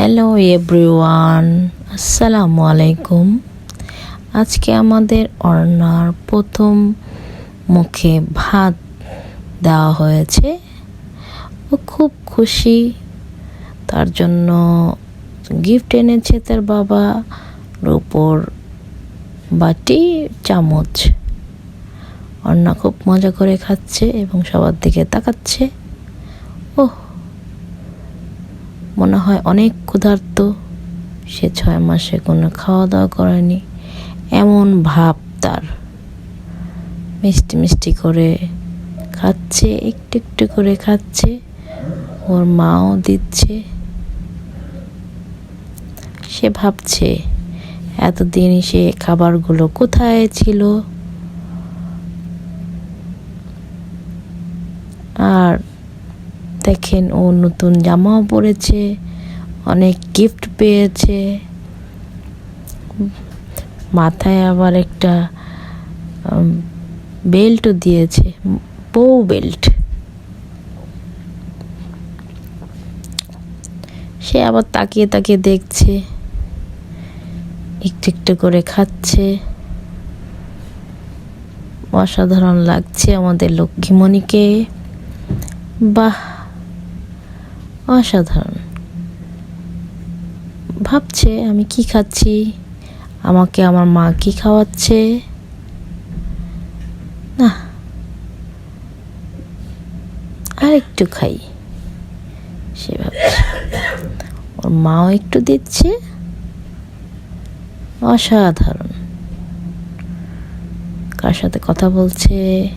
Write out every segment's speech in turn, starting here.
Hello everyone আসসালামু আলাইকুম আজকে আমাদের অর্ণার প্রথম মুখে ভাত দেওয়া হয়েছে। ও খুব খুশি। তার জন্য গিফট এনেছে তার বাবা রূপোর বাটি, চামচ। অর্ণা খুব মজা করে খাচ্ছে এবং সবার দিকে তাকাচ্ছে। ওহ মনে হয় অনেক ক্ষুধার্ত। সে ছয় মাসে কোনো খাওয়া দাওয়া করেনি এমন ভাব তার। মিষ্টি মিষ্টি করে খাচ্ছে, একটু একটু করে খাচ্ছে। ওর মাও দিচ্ছে। সে ভাবছে, এতদিন সে খাবারগুলো কোথায় ছিল? আর দেখেন ও নতুন জামাও পরেছে, অনেক গিফট পেয়েছে। মাথায় আবার একটা বেল্টও দিয়েছে বউ বেল্ট সে আবার তাকিয়ে তাকিয়ে দেখছে, একটু একটু করে খাচ্ছে। অসাধারণ লাগছে আমাদের লক্ষ্মীমণিকে। বাহ! অসাধারণ। ভাবছে, আমি কি খাচ্ছি? আমাকে আমার মা কি খাওয়াচ্ছে? না আর একটু খাই। সে ভাবছে। ওর মাও একটু দিচ্ছে? অসাধারণ। কার সাথে কথা বলছে?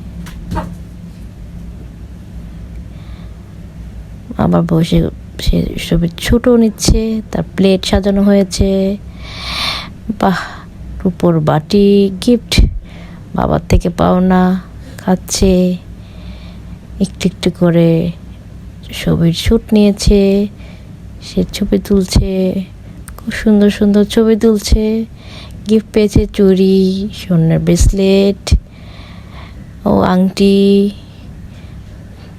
আবার বসে, সে সবে ছোটো নিচ্ছে, তার প্লেট সাজানো হয়েছে। বাহ, রূপোর বাটি গিফট বাবার থেকে পাওনা, খাচ্ছে। একটু একটু করে ছবির শ্যুট নিয়েছে, সে ছবি তুলছে, খুব সুন্দর সুন্দর ছবি তুলছে। গিফট পেয়েছে চুড়ি, স্বর্ণের ব্রেসলেট ও আংটি।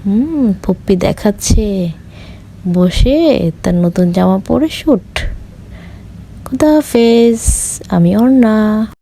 হুম পপ্পি দেখাচ্ছে। বসে তার নতুন জামা পরে শ্যুট খুদা হাফেজ আমি অর্ণা।